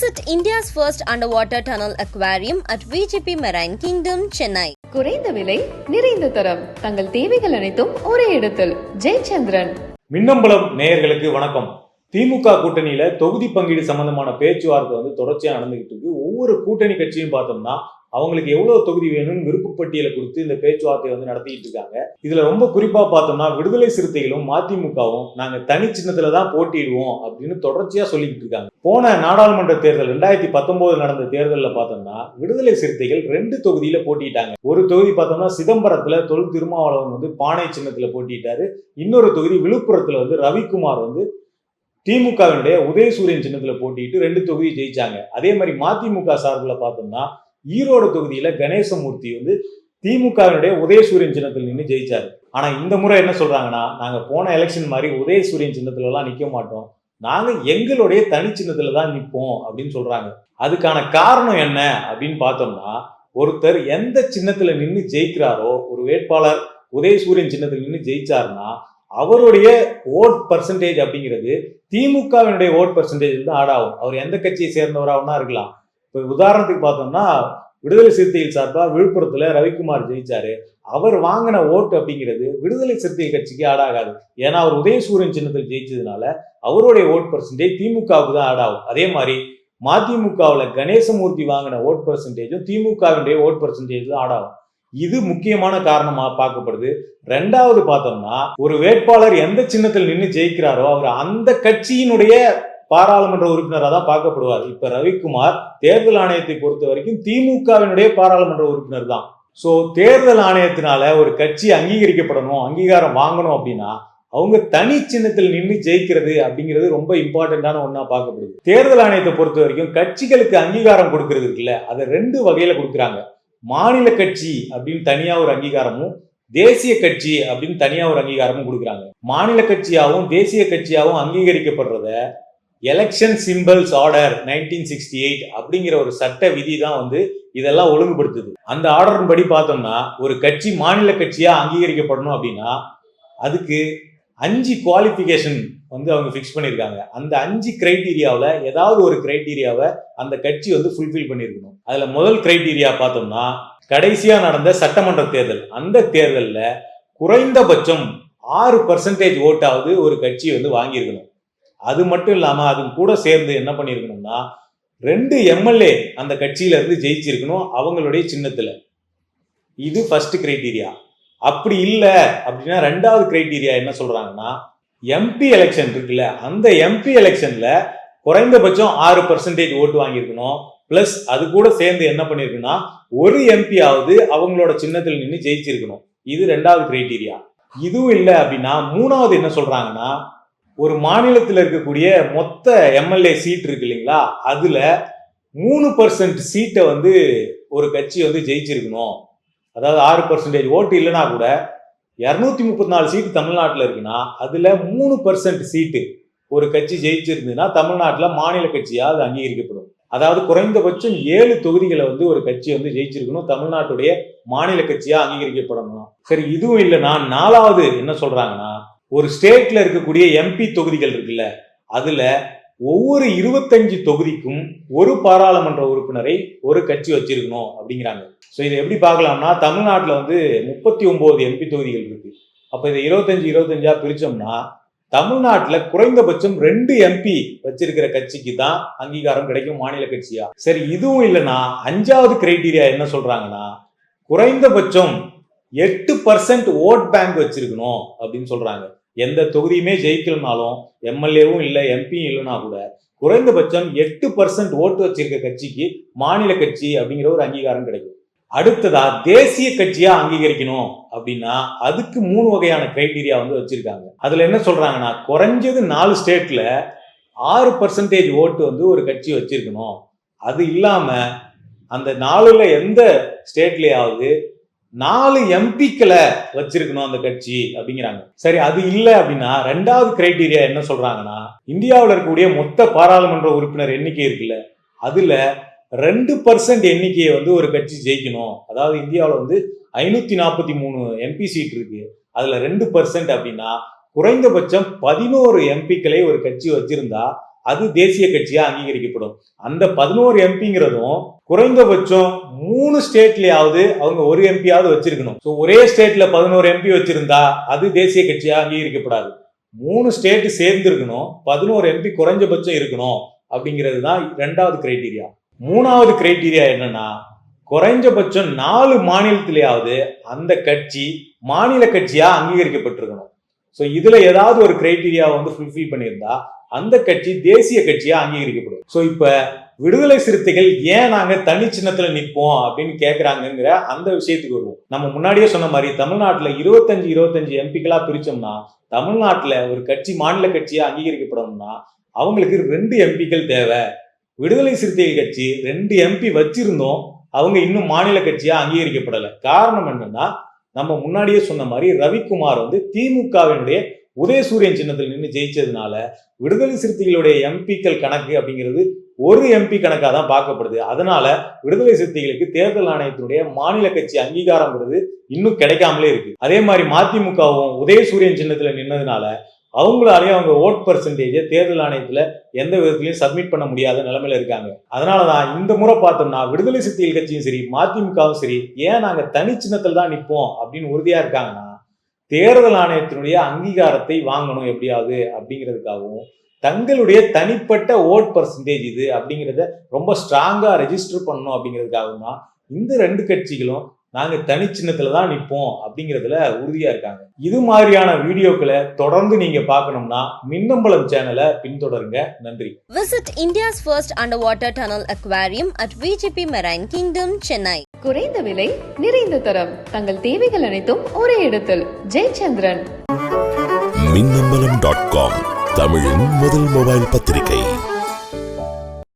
Visit India's first underwater tunnel aquarium at VGP Marine Kingdom, Chennai. குறைந்த விலை நிறைந்த தரம். தங்கள் தேவைகள் அனைத்தும் ஒரே இடத்தில். ஜெயச்சந்திரன். மின்னம்பலம் நேயர்களுக்கு வணக்கம். திமுக கூட்டணியில தொகுதி பங்கீடு சம்பந்தமான பேச்சுவார்த்தை வந்து தொடர்ச்சியா நடந்துகிட்டு இருக்கு. ஒவ்வொரு கூட்டணி கட்சியும் பார்த்தோம்னா அவங்களுக்கு எவ்வளவு தொகுதி வேணும்னு விருப்பப்பட்டியலை கொடுத்து இந்த பேச்சுவார்த்தையை வந்து நடத்திட்டு இருக்காங்க. இதுல ரொம்ப குறிப்பா பார்த்தோம்னா விடுதலை சிறுத்தைகளும் மதிமுகவும் நாங்க தனி சின்னத்துல தான் போட்டிடுவோம் அப்படின்னு தொடர்ச்சியா சொல்லிக்கிட்டு இருக்காங்க. போன நாடாளுமன்ற தேர்தல் ரெண்டாயிரத்தி பத்தொன்பது நடந்த தேர்தலில் பார்த்தோம்னா விடுதலை சிறுத்தைகள் ரெண்டு தொகுதியில போட்டிட்டாங்க ஒரு தொகுதி பார்த்தோம்னா சிதம்பரத்துல தொல் திருமாவளவன் வந்து பானை சின்னத்துல போட்டிட்டாரு இன்னொரு தொகுதி விழுப்புரத்துல வந்து ரவிக்குமார் வந்து திமுகவினுடைய உதயசூரியன் சின்னத்துல போட்டிட்டு ரெண்டு தொகுதி ஜெயிச்சாங்க. அதே மாதிரி மதிமுக சார்பில் பார்த்தோம்னா ஈரோடு தொகுதியில் கணேசமூர்த்தி வந்து திமுகவினுடைய உதயசூரியன் சின்னத்தில் நின்று ஜெயிச்சார். ஆனால் இந்த முறை என்ன சொல்கிறாங்கன்னா நாங்கள் போன எலெக்ஷன் மாதிரி உதயசூரியன் சின்னத்துலலாம் நிற்க மாட்டோம். நாங்கள் எங்களுடைய தனி சின்னத்தில் தான் நிற்போம் அப்படின்னு சொல்கிறாங்க அதுக்கான காரணம் என்ன அப்படின்னு பார்த்தோம்னா ஒருத்தர் எந்த சின்னத்தில் நின்று ஜெயிக்கிறாரோ ஒரு வேட்பாளர் உதயசூரியன் சின்னத்தில் நின்று ஜெயிச்சாருன்னா அவருடைய ஓட் பர்சன்டேஜ் அப்படிங்கிறது திமுகவினுடைய ஓட் பர்சன்டேஜ் தான் ஆடாகும் அவர் எந்த கட்சியை சேர்ந்தவராகனா இருக்கலாம். இப்போ உதாரணத்துக்கு பார்த்தோம்னா விடுதலை சிறுத்தைகள் சார்பாக விழுப்புரத்தில் ரவிக்குமார் ஜெயிச்சாரு. அவர் வாங்கின ஓட்டு அப்படிங்கிறது விடுதலை சிறுத்தைகள் கட்சிக்கு ஆடாகாது. ஏன்னா அவர் உதயசூரியன் சின்னத்தில் ஜெயிச்சதுனால அவருடைய ஓட் பர்சன்டேஜ் திமுகவுக்கு தான் ஆட் ஆகும் அதே மாதிரி மதிமுகவில் கணேசமூர்த்தி வாங்கின ஓட் பர்சன்டேஜும் திமுகவினுடைய ஓட் பர்சன்டேஜ் தான் ஆட் ஆகும் இது முக்கியமான காரணமாக பார்க்கப்படுது. ரெண்டாவது பார்த்தோம்னா ஒரு வேட்பாளர் எந்த சின்னத்தில் நின்று ஜெயிக்கிறாரோ அவர் அந்த கட்சியினுடைய பாராளுமன்ற உறுப்பினராக தான் பார்க்கப்படுவார். இப்ப ரவிக்குமார் தேர்தல் ஆணையத்தை பொறுத்த வரைக்கும் திமுகவினுடைய பாராளுமன்ற உறுப்பினர் தான். ஸோ தேர்தல் ஆணையத்தினால ஒரு கட்சி அங்கீகரிக்கப்படணும் அங்கீகாரம் வாங்கணும் அப்படின்னா அவங்க தனி சின்னத்தில் நின்று ஜெயிக்கிறது அப்படிங்கிறது ரொம்ப இம்பார்ட்டண்டான ஒன்றா பார்க்கப்படுது. தேர்தல் ஆணையத்தை பொறுத்த வரைக்கும் கட்சிகளுக்கு அங்கீகாரம் கொடுக்கறது இருக்குல்ல அதை ரெண்டு வகையில கொடுக்குறாங்க. மாநில கட்சி அப்படின்னு தனியா ஒரு அங்கீகாரமும் தேசிய கட்சி அப்படின்னு தனியா ஒரு அங்கீகாரமும் கொடுக்குறாங்க. மாநில கட்சியாகவும் தேசிய கட்சியாகவும் அங்கீகரிக்கப்படுறத election symbols order nineteen sixty eight அப்படிங்கிற ஒரு சட்ட விதி தான் வந்து இதெல்லாம் ஒழுங்குபடுத்துது. அந்த ஆர்டரின் படி பார்த்தோம்னா ஒரு கட்சி மாநில கட்சியாக அங்கீகரிக்கப்படணும் அப்படின்னா அதுக்கு அஞ்சு குவாலிஃபிகேஷன் வந்து அவங்க ஃபிக்ஸ் பண்ணியிருக்காங்க. அந்த அஞ்சு கிரைட்டீரியாவில் ஏதாவது ஒரு கிரைட்டீரியாவை அந்த கட்சி வந்து ஃபுல்ஃபில் பண்ணியிருக்கணும். அதில் முதல் கிரைட்டீரியா பார்த்தோம்னா கடைசியாக நடந்த சட்டமன்ற தேர்தல். அந்த தேர்தலில் குறைந்தபட்சம் ஆறு பர்சன்டேஜ் ஓட்டாவது ஒரு கட்சி வந்து வாங்கியிருக்கணும். அது மட்டும் இல்லாமல் அது கூட சேர்ந்து என்ன பண்ணியிருக்கணும்னா ரெண்டு எம்எல்ஏ அந்த கட்சியில இருந்து ஜெயிச்சிருக்கணும் அவங்களுடைய சின்னத்தில். இது ஃபர்ஸ்ட் கிரைட்டீரியா அப்படி இல்லை அப்படின்னா ரெண்டாவது கிரைட்டீரியா என்ன சொல்றாங்கன்னா எம்பி எலெக்ஷன் இருக்குல்ல அந்த எம்பி எலெக்ஷன்ல குறைந்தபட்சம் ஆறு பர்சன்டேஜ் ஓட்டு வாங்கியிருக்கணும். பிளஸ் அது கூட சேர்ந்து என்ன பண்ணிருக்குன்னா ஒரு எம்பியாவது அவங்களோட சின்னத்தில் நின்று ஜெயிச்சிருக்கணும். இது ரெண்டாவது கிரைட்டீரியா இதுவும் இல்லை அப்படின்னா மூணாவது என்ன சொல்றாங்கன்னா ஒரு மாநிலத்தில் இருக்கக்கூடிய மொத்த எம்எல்ஏ சீட் இருக்கு இல்லைங்களா? அதில் மூணு பர்சன்ட் சீட்டை வந்து ஒரு கட்சி வந்து ஜெயிச்சிருக்கணும். அதாவது ஆறு பர்சன்டேஜ் ஓட்டு இல்லைனா கூட இரநூத்தி முப்பத்தி நாலு சீட்டு தமிழ்நாட்டில் இருக்குன்னா அதில் மூணு பர்சன்ட் சீட்டு ஒரு கட்சி ஜெயிச்சிருந்ததுன்னா தமிழ்நாட்டில் மாநில கட்சியாக அது அங்கீகரிக்கப்படும். அதாவது குறைந்தபட்சம் ஏழு தொகுதிகளை வந்து ஒரு கட்சி வந்து ஜெயிச்சிருக்கணும் தமிழ்நாட்டுடைய மாநில கட்சியாக அங்கீகரிக்கப்படணும். சரி இதுவும் இல்லைன்னா நாலாவது என்ன சொல்றாங்கன்னா ஒரு ஸ்டேட்ல இருக்கக்கூடிய எம்பி தொகுதிகள் இருக்குல்ல அதுல ஒவ்வொரு இருபத்தஞ்சு தொகுதிக்கும் ஒரு பாராளுமன்ற உறுப்பினரை ஒரு கட்சி வச்சிருக்கணும் அப்படிங்கிறாங்க. ஸோ இதை எப்படி பார்க்கலாம்னா தமிழ்நாட்டில் வந்து முப்பத்தி ஒன்பது எம்பி தொகுதிகள் இருக்கு. அப்போ இதை இருபத்தஞ்சு இருபத்தஞ்சா பிரிச்சோம்னா தமிழ்நாட்டில் குறைந்தபட்சம் ரெண்டு எம்பி வச்சிருக்கிற கட்சிக்கு தான் அங்கீகாரம் கிடைக்கும் மாநில கட்சியா. சரி இதுவும் இல்லைன்னா அஞ்சாவது கிரைட்டீரியா என்ன சொல்றாங்கன்னா குறைந்தபட்சம் எட்டு பர்சன்ட் ஓட் பேங்க் வச்சிருக்கணும் அப்படின்னு சொல்றாங்க. எந்த தொகுதியுமே ஜெயிக்கலனாலும் எம்எல்ஏவும் இல்லை எம்பியும் இல்லைனா கூட குறைந்தபட்சம் எட்டு பர்சன்ட் ஓட்டு வச்சிருக்க கட்சிக்கு மாநில கட்சி அப்படிங்கிற ஒரு அங்கீகாரம் கிடைக்கும். அடுத்ததா தேசிய கட்சியா அங்கீகரிக்கணும் அப்படின்னா அதுக்கு மூணு வகையான கிரைட்டீரியா வந்து வச்சிருக்காங்க. அதுல என்ன சொல்றாங்கன்னா குறைஞ்சது நாலு ஸ்டேட்ல ஆறு பர்சன்டேஜ் ஓட்டு வந்து ஒரு கட்சி வச்சிருக்கணும். அது இல்லாம அந்த நாலுல எந்த ஸ்டேட்லயாவது நாலு எம்பிக்களை வச்சிருக்கணும் அந்த கட்சி அப்படிங்கிறாங்க. சரி அது இல்லை அப்படின்னா ரெண்டாவது கிரைட்டீரியா என்ன சொல்றாங்கன்னா இந்தியாவில் இருக்கக்கூடிய மொத்த பாராளுமன்ற உறுப்பினர் எண்ணிக்கை இருக்குல்ல அதுல ரெண்டு பர்சன்ட் எண்ணிக்கையை வந்து ஒரு கட்சி ஜெயிக்கணும். அதாவது இந்தியாவில் வந்து ஐநூத்தி நாற்பத்தி மூணு எம்பி சீட் இருக்கு. அதுல ரெண்டு பர்சன்ட் அப்படின்னா குறைந்தபட்சம் பதினோரு எம்பிக்களை ஒரு கட்சி வச்சிருந்தா அது தேசிய கட்சியா அங்கீகரிக்கப்படும். அந்த பதினோரு எம்பிங்கிறதும் குறைந்தபட்சம் மூணு ஸ்டேட்லயாவது அவங்க ஒரு எம்பியாவது வச்சிருக்கணும். ஸோ ஒரே ஸ்டேட்ல பதினோரு எம்பி வச்சிருந்தா அது தேசிய கட்சியா அங்கீகரிக்கப்படாது. மூணு ஸ்டேட் சேர்ந்து இருக்கணும் பதினோரு எம்பி குறைஞ்சபட்சம் இருக்கணும் அப்படிங்கிறது தான் ரெண்டாவது கிரைட்டீரியா மூணாவது கிரைட்டீரியா என்னன்னா குறைஞ்சபட்சம் நாலு மாநிலத்திலேயாவது அந்த கட்சி மாநில கட்சியா அங்கீகரிக்கப்பட்டிருக்கணும். ஸோ இதுல ஏதாவது ஒரு கிரைட்டீரியா வந்து ஃபுல்ஃபில் பண்ணியிருந்தா அந்த கட்சி தேசிய கட்சியா அங்கீகரிக்கப்படும் ஸோ இப்ப விடுதலை சிறுத்தைகள் ஏன் நாங்க தனி சின்னத்துல நிற்போம் அப்படின்னு கேக்குறாங்கங்கிற அந்த விஷயத்துக்கு வருவோம். நம்ம முன்னாடியே சொன்ன மாதிரி தமிழ்நாட்டுல இருபத்தஞ்சு இருபத்தஞ்சு எம்பிக்களா பிரிச்சோம்னா தமிழ்நாட்டுல ஒரு கட்சி மாநில கட்சியா அங்கீகரிக்கப்படணும்னா அவங்களுக்கு ரெண்டு எம்பிக்கள் தேவை. விடுதலை சிறுத்தைகள் கட்சி ரெண்டு எம்பி வச்சிருந்தோம் அவங்க இன்னும் மாநில கட்சியா அங்கீகரிக்கப்படலை. காரணம் என்னன்னா நம்ம முன்னாடியே சொன்ன மாதிரி ரவிக்குமார் வந்து திமுகவினுடைய உதயசூரியன் சின்னத்தில் நின்று ஜெயிச்சதுனால விடுதலை சிறுத்தைகளுடைய எம்பிக்கள் கணக்கு அப்படிங்கிறது ஒரு எம்பி கணக்காக தான் பார்க்கப்படுது. அதனால விடுதலை சிறுத்தைகளுக்கு தேர்தல் ஆணையத்தினுடைய மாநில கட்சி அங்கீகாரம்ங்கிறது இன்னும் கிடைக்காமலே இருக்கு. அதே மாதிரி மதிமுகவும் உதயசூரியன் சின்னத்தில் நின்னதுனால அவங்களாலேயும் அவங்க ஓட் பர்சன்டேஜை தேர்தல் ஆணையத்தில் எந்த விதத்துலையும் சப்மிட் பண்ண முடியாத நிலைமையில இருக்காங்க. அதனாலதான் இந்த முறை பார்த்தோம்னா விடுதலை சிறுத்தைகள் கட்சியும் சரி மதிமுகவும் சரி ஏன் நாங்கள் தனி சின்னத்தில் தான் நிற்போம் அப்படின்னு உறுதியாக இருக்காங்கன்னா தேர்தல் ஆணையத்தினுடைய அங்கீகாரத்தை வாங்கணும் எப்படியாவது அப்படிங்கிறதுக்காகவும் தங்களுடைய தனிப்பட்ட ஓட் பர்சன்டேஜ் இது அப்படிங்கிறத ரொம்ப ஸ்ட்ராங்காக ரெஜிஸ்டர் பண்ணணும் அப்படிங்கிறதுக்காகவும் தான் இந்த ரெண்டு கட்சிகளும் நாங்க தனி சின்னத்துல தான் நிற்போம் அப்படிங்கிறதுல உறுதியா இருக்காங்க. இது மாதிரியான வீடியோக்களை தொடர்ந்து நீங்க பார்க்கணும்னா மின்னம்பலம் சேனலை பின்தொடருங்க. நன்றி. Visit India's first underwater tunnel aquarium at VGP Marine Kingdom, Chennai. குறைந்த விலை நிறைந்த தரம். தங்கள் தேவைகள் அனைத்தும் ஒரே இடத்தில். ஜெயச்சந்திரன். மின்னம்பலம் டாட் காம் தமிழின் முதல் மொபைல் பத்திரிகை.